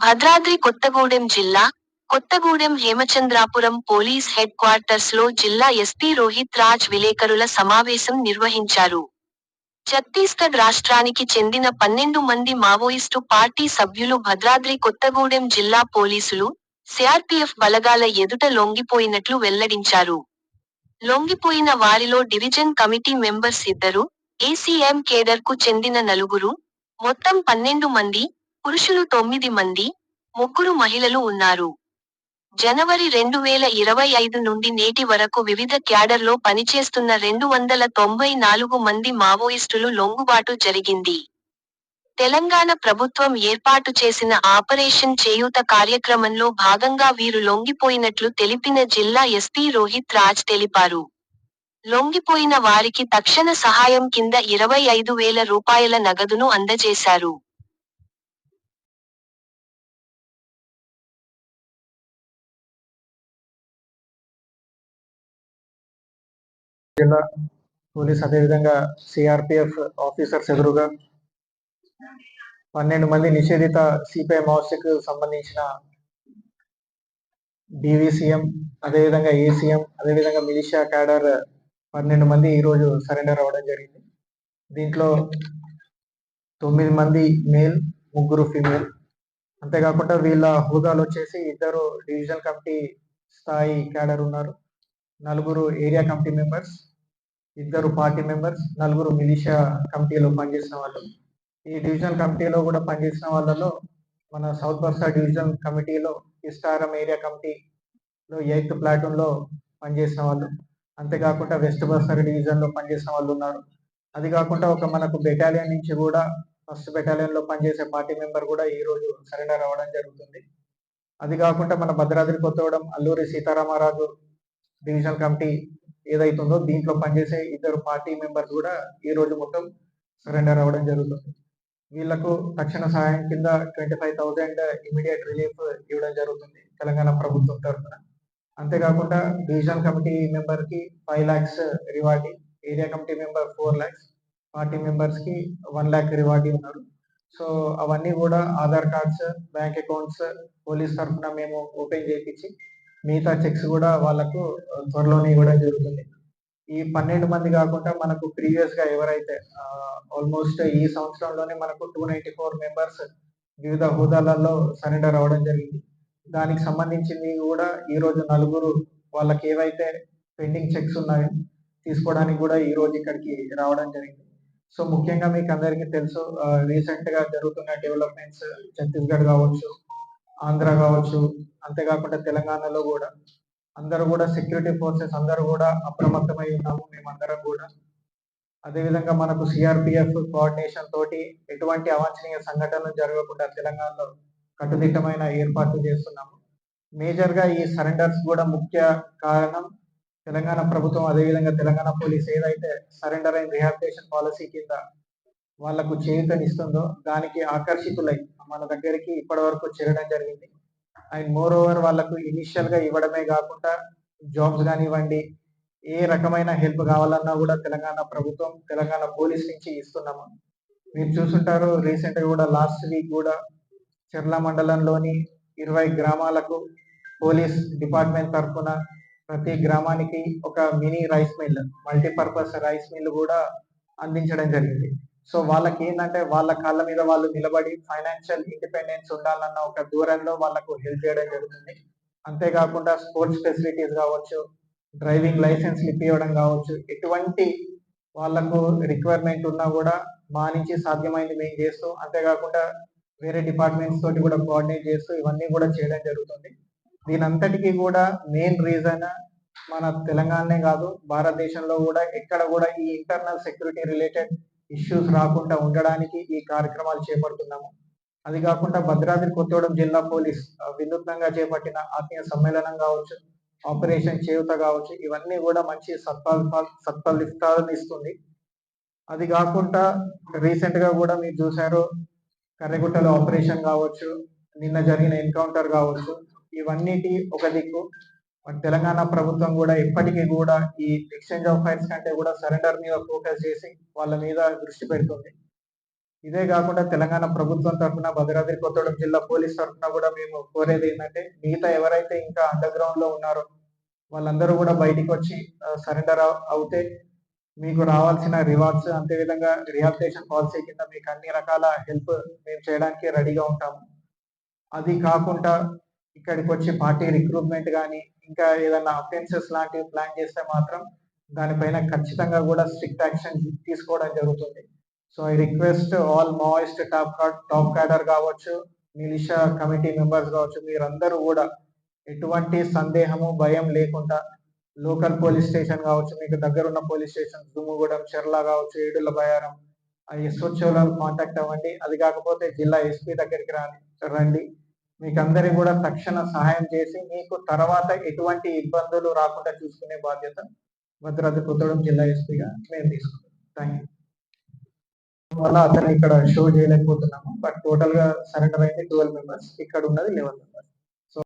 భద్రాద్రి కొత్తగూడెం జిల్లా Kothagudem Hemachandrapuram police head క్వార్టర్స్లో జిల్లా ఎస్పీ రోహిత్ రాజ్ విలేకరుల సమావేశం నిర్వహించారు. ఛత్తీస్గఢ్ రాష్ట్రానికి చెందిన పన్నెండు మంది మావోయిస్టు పార్టీ సభ్యులు భద్రాద్రి కొత్తగూడెం జిల్లా పోలీసులు సిఆర్పీఎఫ్ బలగాల ఎదుట లొంగిపోయినట్లు వెల్లడించారు. లొంగిపోయిన వారిలో డివిజన్ కమిటీ మెంబర్స్ ఇద్దరు ఏసీఎం కేడర్కు చెందిన నలుగురు మొత్తం పన్నెండు మంది పురుషులు తొమ్మిది మంది ముగ్గురు మహిళలు ఉన్నారు. జనవరి రెండు వేల ఇరవై ఐదు నుండి నేటి వరకు వివిధ క్యాడర్లో పనిచేస్తున్న రెండు వందల తొంభై నాలుగు మంది మావోయిస్టులు లొంగుబాటు జరిగింది. తెలంగాణ ప్రభుత్వం ఏర్పాటు చేసిన ఆపరేషన్ చేయూత కార్యక్రమంలో భాగంగా వీరు లొంగిపోయినట్లు తెలిపిన జిల్లా ఎస్పీ రోహిత్ రాజ్ తెలిపారు. లొంగిపోయిన వారికి తక్షణ సహాయం కింద ఇరవై ఐదు వేల రూపాయల నగదును అందజేశారు. జిల్లా పోలీస్ అదేవిధంగా సిఆర్పిఎఫ్ ఆఫీసర్స్ ఎదురుగా పన్నెండు మంది నిషేధిత సిపిఐ మావోయిస్టుకు సంబంధించిన డివిసిఎం అదేవిధంగా ఏసీఎం అదేవిధంగా మిలిషియా క్యాడర్ పన్నెండు మంది ఈరోజు సరెండర్ అవ్వడం జరిగింది. దీంట్లో తొమ్మిది మంది మేల్ ముగ్గురు ఫీమేల్. అంతేకాకుండా వీళ్ళ హోదాలు వచ్చేసి ఇద్దరు డివిజనల్ కమిటీ స్థాయి క్యాడర్ ఉన్నారు. నలుగురు ఏరియా కమిటీ మెంబర్స్ ఇద్దరు పార్టీ మెంబర్స్ నలుగురు మిలిషియా కమిటీలో పనిచేసిన వాళ్ళు. ఈ డివిజనల్ కమిటీలో కూడా పనిచేసిన వాళ్ళలో మన సౌత్ బస్తా డివిజన్ కమిటీలో ఇస్టారం ఏరియా కమిటీలో ఎయిత్ ప్లాటూన్లో పనిచేసిన వాళ్ళు. అంతేకాకుండా వెస్ట్ బస్టర్ డివిజన్లో పనిచేసిన వాళ్ళు ఉన్నారు. అది కాకుండా ఒక మనకు బెటాలియన్ నుంచి కూడా ఫస్ట్ బెటాలియన్లో పనిచేసే పార్టీ మెంబర్ కూడా ఈ రోజు సరెండర్ అవ్వడం జరుగుతుంది. అది కాకుండా మన భద్రాద్రి కొత్తగూడెం అల్లూరి సీతారామరాజు డివిజనల్ కమిటీ ఏదైతుందో దీంట్లో పనిచేసే ఇద్దరు పార్టీ మెంబర్స్ కూడా ఈ రోజు మొత్తం సరెండర్ అవ్వడం జరుగుతుంది. వీళ్ళకు తక్షణ సహాయం కింద twenty five thousand immediate relief ఇవ్వడం జరుగుతుంది తెలంగాణ ప్రభుత్వం తరఫున. అంతేకాకుండా divisional committee మెంబర్కి five lakhs rewarding area committee member four lakhs party మెంబర్స్కి వన్ ల్యాక్ రివార్డింగ్ ఉన్నారు సో అవన్నీ కూడా Aadhaar cards bank accounts police తరఫున మేము ఓపెన్ చేయించి మిగతా చెక్స్ కూడా వాళ్ళకు త్వరలోనే ఇవ్వడం జరుగుతుంది. ఈ పన్నెండు మంది కాకుండా మనకు ప్రీవియస్గా ఎవరైతే ఆల్మోస్ట్ ఈ సంవత్సరంలోనే మనకు టూ నైన్టీ ఫోర్ మెంబర్స్ వివిధ హోదాలలో సరెండర్ అవ్వడం జరిగింది. దానికి సంబంధించింది కూడా ఈ రోజు నలుగురు వాళ్ళకి ఏవైతే పెండింగ్ చెక్స్ ఉన్నాయో తీసుకోవడానికి కూడా ఈ రోజు ఇక్కడికి రావడం జరిగింది. సో ముఖ్యంగా మీకు అందరికీ తెలుసు రీసెంట్గా జరుగుతున్న డెవలప్మెంట్స్ ఛత్తీస్గఢ్ కావచ్చు ఆంధ్ర కావచ్చు అంతేకాకుండా తెలంగాణలో కూడా. అందరూ కూడా సెక్యూరిటీ ఫోర్సెస్ అందరూ కూడా అప్రమత్తమై ఉన్నాము మేమందరం కూడా. అదేవిధంగా మనకు సిఆర్పిఎఫ్ కోఆర్డినేషన్ తోటి ఎటువంటి అవాంఛనీయ సంఘటనలు జరగకుండా తెలంగాణలో కట్టుదిట్టమైన ఏర్పాట్లు చేస్తున్నాము. మేజర్గా ఈ సరెండర్స్ కూడా ముఖ్య కారణం తెలంగాణ ప్రభుత్వం అదేవిధంగా తెలంగాణ పోలీస్ ఏదైతే సరెండర్ అండ్ రిహాబిటేషన్ పాలసీ కింద వాళ్ళకు చేయూతనిస్తుందో దానికి ఆకర్షితులై మన దగ్గరికి ఇప్పటి వరకు చేరడం జరిగింది. అండ్ మోర్ ఓవర్ వాళ్ళకు ఇనిషియల్గా ఇవ్వడమే కాకుండా జాబ్స్ కానివ్వండి ఏ రకమైన హెల్ప్ కావాలన్నా కూడా తెలంగాణ ప్రభుత్వం తెలంగాణ పోలీస్ నుంచి ఇస్తున్నాము. మీరు చూసుంటారు రీసెంట్గా కూడా లాస్ట్ వీక్ కూడా చెర్ల మండలంలోని ఇరవై గ్రామాలకు పోలీస్ డిపార్ట్మెంట్ తరఫున ప్రతి గ్రామానికి ఒక mini rice mill multipurpose rice mill కూడా అందించడం జరిగింది. సో వాళ్ళకి ఏంటంటే వాళ్ళ కాళ్ళ మీద వాళ్ళు నిలబడి ఫైనాన్షియల్ ఇండిపెండెన్స్ ఉండాలన్న ఒక దూరంలో వాళ్ళకు హెల్ప్ చేయడం జరుగుతుంది. అంతేకాకుండా స్పోర్ట్స్ ఫెసిలిటీస్ కావచ్చు డ్రైవింగ్ లైసెన్స్ ఇప్పివ్వడం కావచ్చు ఎటువంటి వాళ్ళకు రిక్వైర్మెంట్ ఉన్నా కూడా మా నుంచి సాధ్యమైంది మేము చేస్తూ అంతేకాకుండా వేరే డిపార్ట్మెంట్స్ తోటి కూడా కోఆర్డినేట్ చేస్తూ ఇవన్నీ కూడా చేయడం జరుగుతుంది. దీనంతటికీ కూడా మెయిన్ రీజన్ మన తెలంగాణనే కాదు భారతదేశంలో కూడా ఎక్కడ కూడా ఈ ఇంటర్నల్ సెక్యూరిటీ రిలేటెడ్ ఇష్యూస్ రాకుండా ఉండడానికి ఈ కార్యక్రమాలు చేపడుతున్నాము. అది కాకుండా భద్రాద్రి కొత్తగూడెం జిల్లా పోలీస్ వినూత్నంగా చేపట్టిన ఆత్మీయ సమ్మేళనం కావచ్చు ఆపరేషన్ చేయుత కావచ్చు ఇవన్నీ కూడా మంచి సత్ఫల సత్ఫలితాలను ఇస్తుంది. అది కాకుండా రీసెంట్గా కూడా మీరు చూశారు కర్రగుట్టలో ఆపరేషన్ కావచ్చు నిన్న జరిగిన ఎన్కౌంటర్ కావచ్చు ఇవన్నిటి ఒక దిక్కు. తెలంగాణ ప్రభుత్వం కూడా ఇప్పటికీ కూడా ఈ ఎక్స్చేంజ్ ఆఫ్ ఫైర్స్ కంటే కూడా సరెండర్ మీద ఫోకస్ చేసి వాళ్ళ మీద దృష్టి పెడుతుంది. ఇదే కాకుండా తెలంగాణ ప్రభుత్వం తరఫున భద్రాద్రి కొత్తగూడెం జిల్లా పోలీస్ తరఫున కూడా మేము కోరేది ఏంటంటే మిగతా ఎవరైతే ఇంకా అండర్ గ్రౌండ్లో ఉన్నారో వాళ్ళందరూ కూడా బయటికి వచ్చి సరెండర్ అవుతే మీకు రావాల్సిన రివార్డ్స్ అంతేవిధంగా రిహాబిలిటేషన్ పాలసీ కింద మీకు అన్ని రకాల హెల్ప్ మేము చేయడానికి రెడీగా ఉంటాము. అది కాకుండా ఇక్కడికి వచ్చి పార్టీ రిక్రూట్మెంట్ కానీ ఇంకా ఏదైనా అఫెన్సెస్ లాంటివి ప్లాన్ చేస్తే మాత్రం దానిపైన ఖచ్చితంగా కూడా స్ట్రిక్ట్ యాక్షన్ తీసుకోవడం జరుగుతుంది. So I request all Maoist top top cadre కావచ్చు మిలిషా కమిటీ మెంబర్స్ కావచ్చు మీరందరూ కూడా ఎటువంటి సందేహము భయం లేకుండా లోకల్ పోలీస్ స్టేషన్ కావచ్చు మీకు దగ్గర ఉన్న పోలీస్ స్టేషన్ దుమ్ముగూడెం చెర్ల కావచ్చు ఏడుల బయారం ఆ ఎస్ఓచ్ఓలను కాంటాక్ట్ అవ్వండి. అది కాకపోతే జిల్లా ఎస్పీ దగ్గరికి రాని రండి. మీకు కూడా తక్షణ సహాయం చేసి మీకు తర్వాత ఎటువంటి ఇబ్బందులు రాకుండా చూసుకునే బాధ్యత భద్రాద్రి కొత్తగూడెం జిల్లా ఎస్పీగా మేము తీసుకుంటాం. థ్యాంక్ యూ వల్ల అతను ఇక్కడ షో చేయలేకపోతున్నాము బట్ టోటల్గా సరెండర్ అయితే ట్వెల్వ్ మెంబర్స్ ఇక్కడ ఉన్నది లెవెన్ మెంబర్స్